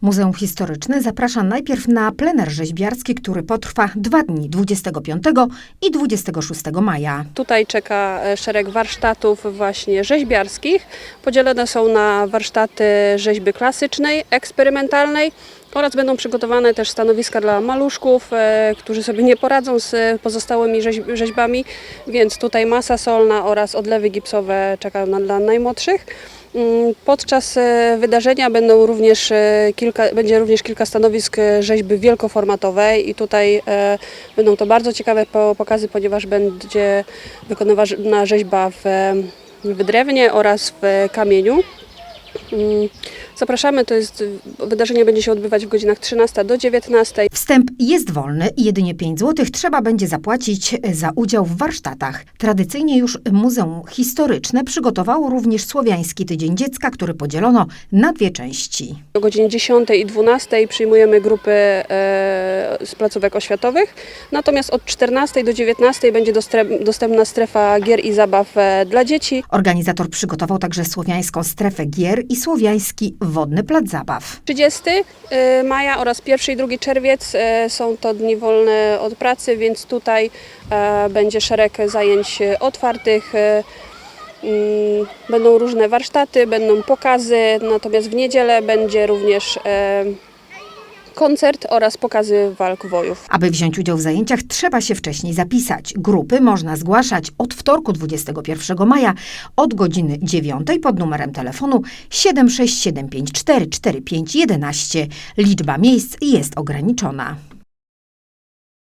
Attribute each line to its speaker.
Speaker 1: Muzeum Historyczne zaprasza najpierw na plener rzeźbiarski, który potrwa dwa dni 25 i 26 maja.
Speaker 2: Tutaj czeka e, szereg warsztatów właśnie rzeźbiarskich. Podzielone są na warsztaty rzeźby klasycznej, eksperymentalnej oraz będą przygotowane też stanowiska dla maluszków, e, którzy sobie nie poradzą z pozostałymi rzeź- rzeźbami, więc tutaj masa solna oraz odlewy gipsowe czekają na, dla najmłodszych. Mm, Podczas e, wydarzenia będą również e, kilka, będzie również kilka stanowisk rzeźby wielkoformatowej i tutaj będą to bardzo ciekawe po- pokazy, ponieważ będzie wykonywana rzeźba w, w drewnie oraz w kamieniu. Zapraszamy, to jest wydarzenie będzie się odbywać w godzinach 13 do 19.
Speaker 1: Wstęp jest wolny i jedynie 5 zł trzeba będzie zapłacić za udział w warsztatach. Tradycyjnie już Muzeum Historyczne przygotowało również Słowiański Tydzień Dziecka, który podzielono na dwie części.
Speaker 2: O godzinie 10 i 12 przyjmujemy grupy e, z placówek oświatowych, natomiast od 14 do 19 będzie dostępna strefa gier i zabaw e, dla dzieci.
Speaker 1: Organizator przygotował także słowiańską strefę gier i słowiański wodny plac zabaw.
Speaker 2: 30 e, maja oraz 1 i 2 czerwiec e, są to dni wolne od pracy, więc tutaj e, będzie szereg zajęć otwartych. mm, Będą różne warsztaty, będą pokazy, natomiast w niedzielę będzie również koncert oraz pokazy walk wojów.
Speaker 1: Aby wziąć udział w zajęciach, trzeba się wcześniej zapisać. Grupy można zgłaszać od wtorku 21 maja od godziny 9 pod numerem telefonu 76754 4511. Liczba miejsc jest ograniczona.